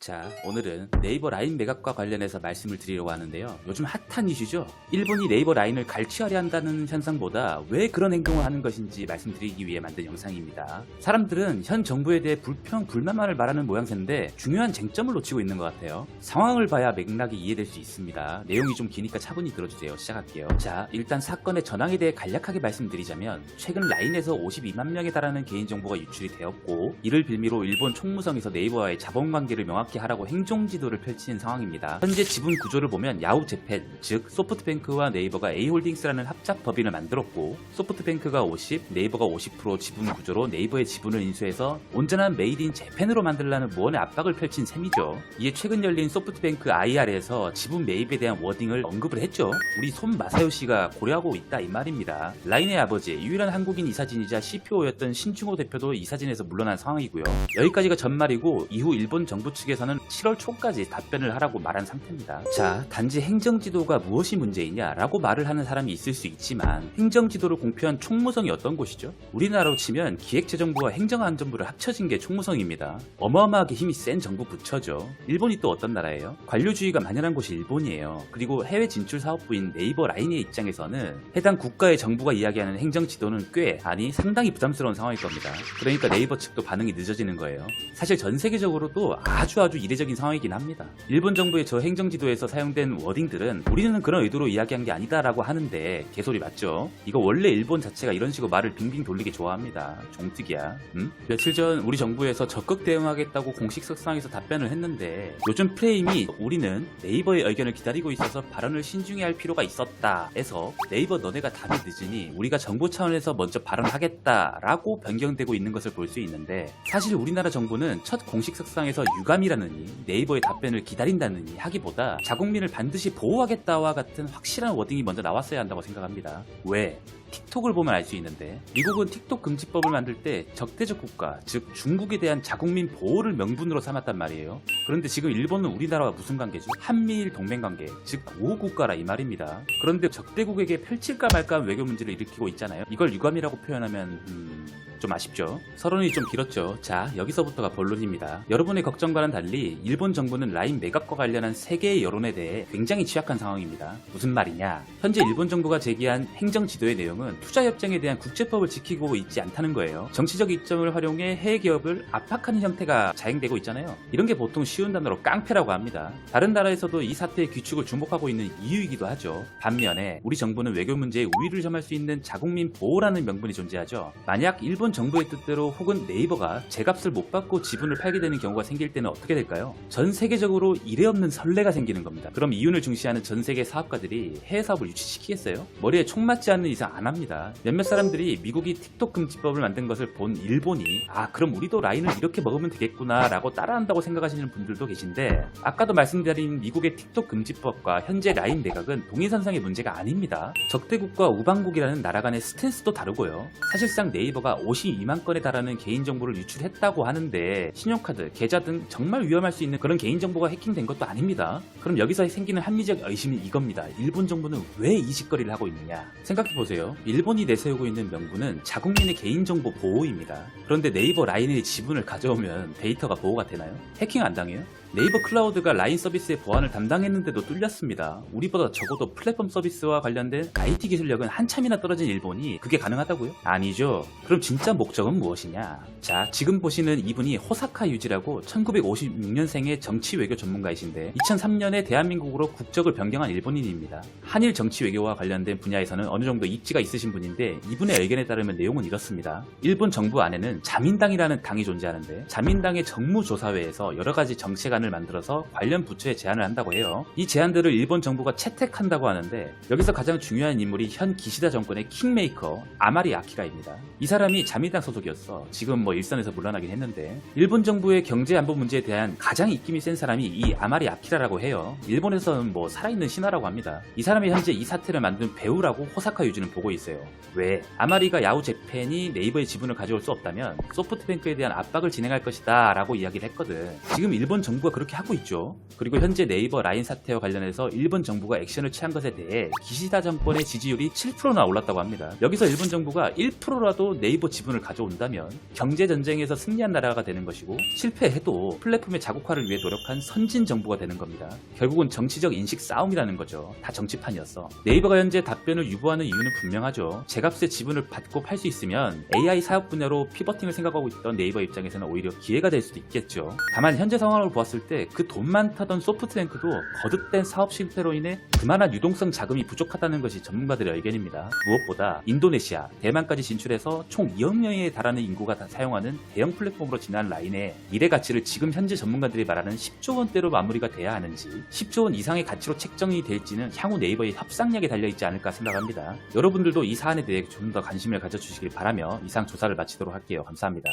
자, 오늘은 네이버 라인 매각과 관련해서 말씀을 드리려고 하는데요. 요즘 핫한 이슈죠? 일본이 네이버 라인을 갈취하려 한다는 현상보다 왜 그런 행동을 하는 것인지 말씀드리기 위해 만든 영상입니다. 사람들은 현 정부에 대해 불평, 불만만을 말하는 모양새인데 중요한 쟁점을 놓치고 있는 것 같아요. 상황을 봐야 맥락이 이해될 수 있습니다. 내용이 좀 기니까 차분히 들어주세요. 시작할게요. 자, 일단 사건의 전황에 대해 간략하게 말씀드리자면 최근 라인에서 52만 명에 달하는 개인정보가 유출이 되었고 이를 빌미로 일본 총무성에서 네이버와의 자본관계를 명확히 하라고 행정 지도를 펼치는 상황입니다. 현재 지분 구조를 보면 야후 재팬, 즉 소프트뱅크와 네이버가 A홀딩스라는 합작 법인을 만들었고 소프트뱅크가 50, 네이버가 50% 지분 구조로 네이버의 지분을 인수해서 온전한 메이드 인 재팬으로 만들라는 무언의 압박을 펼친 셈이죠. 이에 최근 열린 소프트뱅크 IR에서 지분 매입에 대한 워딩을 언급을 했죠. 우리 손 마사요 씨가 고려하고 있다 이 말입니다. 라인의 아버지, 유일한 한국인 이사진이자 CPO였던 신충호 대표도 이사진에서 물러난 상황이고요. 여기까지가 전말이고 이후 일본 정부 측에서 는 7월 초까지 답변을 하라고 말한 상태입니다. 자, 단지 행정지도가 무엇이 문제이냐라고 말을 하는 사람이 있을 수 있지만 행정지도를 공표한 총무성이 어떤 곳이죠? 우리나라로 치면 기획재정부와 행정안전부를 합쳐진 게 총무성입니다. 어마어마하게 힘이 센 정부 부처죠. 일본이 또 어떤 나라예요? 관료주의가 만연한 곳이 일본이에요. 그리고 해외 진출 사업부인 네이버 라인의 입장에서는 해당 국가의 정부가 이야기하는 행정지도는 꽤 아니 상당히 부담스러운 상황일 겁니다. 그러니까 네이버 측도 반응이 늦어지는 거예요. 사실 전 세계적으로도 아주 아주 이례적인 상황이긴 합니다. 일본 정부의 저 행정지도에서 사용된 워딩들은 우리는 그런 의도로 이야기한 게 아니다라고 하는데 개소리 맞죠? 이거 원래 일본 자체가 이런 식으로 말을 빙빙 돌리게 좋아합니다. 종특이야. 음? 며칠 전 우리 정부에서 적극 대응하겠다고 공식 석상에서 답변을 했는데 요즘 프레임이 우리는 네이버의 의견을 기다리고 있어서 발언을 신중히 할 필요가 있었다 에서 네이버 너네가 답이 늦으니 우리가 정부 차원에서 먼저 발언하겠다라고 변경되고 있는 것을 볼 수 있는데 사실 우리나라 정부는 첫 공식 석상에서 유감이라 느니 네이버의 답변을 기다린다느니 하기보다 자국민을 반드시 보호하겠다와 같은 확실한 워딩이 먼저 나왔어야 한다고 생각합니다. 왜? 틱톡을 보면 알 수 있는데 미국은 틱톡 금지법을 만들 때 적대적 국가, 즉 중국에 대한 자국민 보호를 명분으로 삼았단 말이에요. 그런데 지금 일본은 우리나라와 무슨 관계죠? 한미일 동맹 관계, 즉 보호 국가라 이 말입니다. 그런데 적대국에게 펼칠까 말까 한 외교 문제를 일으키고 있잖아요. 이걸 유감이라고 표현하면 음, 좀 아쉽죠. 서론이 좀 길었죠. 자, 여기서부터가 본론입니다. 여러분의 걱정과는 달리 일본 정부는 라인 매각과 관련한 세계의 여론에 대해 굉장히 취약한 상황입니다. 무슨 말이냐? 현재 일본 정부가 제기한 행정 지도의 내용은 투자 협정에 대한 국제법을 지키고 있지 않다는 거예요. 정치적 이점을 활용해 해외 기업을 압박하는 형태가 자행되고 있잖아요. 이런 게 보통 쉬운 단어로 깡패라고 합니다. 다른 나라에서도 이 사태의 귀축을 주목하고 있는 이유이기도 하죠. 반면에 우리 정부는 외교 문제에 우위를 점할 수 있는 자국민 보호라는 명분이 존재하죠. 만약 일본 정부의 뜻대로 혹은 네이버가 제값을 못 받고 지분을 팔게 되는 경우가 생길 때는 어떻게 될까요? 전 세계적으로 이례 없는 설레가 생기는 겁니다. 그럼 이윤을 중시하는 전 세계 사업가들이 해외 사업을 유치시키겠어요? 머리에 총 맞지 않는 이상 안 합니다. 몇몇 사람들이 미국이 틱톡 금지법을 만든 것을 본 일본이 아 그럼 우리도 라인을 이렇게 먹으면 되겠구나 라고 따라한다고 생각하시는 분들도 계신데 아까도 말씀드린 미국의 틱톡 금지법과 현재 라인 내각은 동일선상의 문제가 아닙니다. 적대국과 우방국이라는 나라 간의 스탠스도 다르고요. 사실상 네이버가 52만 건에 달하는 개인정보를 유출했다고 하는데 신용카드, 계좌 등 정말 위험할 수 있는 그런 개인정보가 해킹된 것도 아닙니다. 그럼 여기서 생기는 합리적 의심이 이겁니다. 일본 정부는 왜 이 짓거리를 하고 있느냐? 생각해보세요. 일본이 내세우고 있는 명분은 자국민의 개인정보 보호입니다. 그런데 네이버 라인의 지분을 가져오면 데이터가 보호가 되나요? 해킹 안 당해요? 네이버 클라우드가 라인 서비스의 보안을 담당했는데도 뚫렸습니다. 우리보다 적어도 플랫폼 서비스와 관련된 IT 기술력은 한참이나 떨어진 일본이 그게 가능하다고요? 아니죠. 그럼 진짜 목적은 무엇이냐? 자, 지금 보시는 이분이 호사카 유지라고 1956년생의 정치 외교 전문가이신데 2003년에 대한민국으로 국적을 변경한 일본인입니다. 한일 정치 외교와 관련된 분야에서는 어느 정도 입지가 있으신 분인데 이분의 의견에 따르면 내용은 이렇습니다. 일본 정부 안에는 자민당이라는 당이 존재하는데 자민당의 정무조사회에서 여러 가지 정 책안을 만들어서 관련 부처에 제안을 한다고 해요. 이 제안들을 일본 정부가 채택한다고 하는데 여기서 가장 중요한 인물이 현 기시다 정권의 킹메이커 아마리 아키라입니다. 이 사람이 자민당 소속이었어. 지금 뭐 일선에서 물러나긴 했는데 일본 정부의 경제 안보 문제에 대한 가장 입김이 센 사람이 이 아마리 아키라라고 해요. 일본에서는 뭐 살아있는 신화라고 합니다. 이 사람이 현재 이 사태를 만든 배우라고 호사카 유지는 보고 있어요. 왜? 아마리가 야후 재팬이 네이버의 지분을 가져올 수 없다면 소프트뱅크에 대한 압박을 진행할 것이다 라고 이야기를 했거든. 지금 일본 정부가 그렇게 하고 있죠. 그리고 현재 네이버 라인 사태와 관련해서 일본 정부가 액션을 취한 것에 대해 기시다 정권의 지지율이 7%나 올랐다고 합니다. 여기서 일본 정부가 1%라도 네이버 지분을 가져온다면 경제 전쟁에서 승리한 나라가 되는 것이고 실패해도 플랫폼의 자국화를 위해 노력한 선진 정부가 되는 겁니다. 결국은 정치적 인식 싸움이라는 거죠. 다 정치판이었어. 네이버가 현재 답변을 유보하는 이유는 분명하죠. 제값의 지분을 받고 팔 수 있으면 AI 사업 분야로 피버팅을 생각하고 있던 네이버 입장에서는 오히려 기회가 될 수도 있겠죠. 다만 현재 상황을 보았을 때 그 돈만 타던 소프트뱅크도 거듭된 사업 실패로 인해 그만한 유동성 자금이 부족하다는 것이 전문가들의 의견입니다. 무엇보다 인도네시아, 대만까지 진출해서 총 2억 명에 달하는 인구가 다 사용하는 대형 플랫폼으로 진화한 라인의 미래 가치를 지금 현재 전문가들이 말하는 10조 원대로 마무리가 돼야 하는지 10조 원 이상의 가치로 책정이 될지는 향후 네이버의 협상력에 달려있지 않을까 생각합니다. 여러분들도 이 사안에 대해 좀 더 관심을 가져주시길 바라며 이상 조사를 마치도록 할게요. 감사합니다.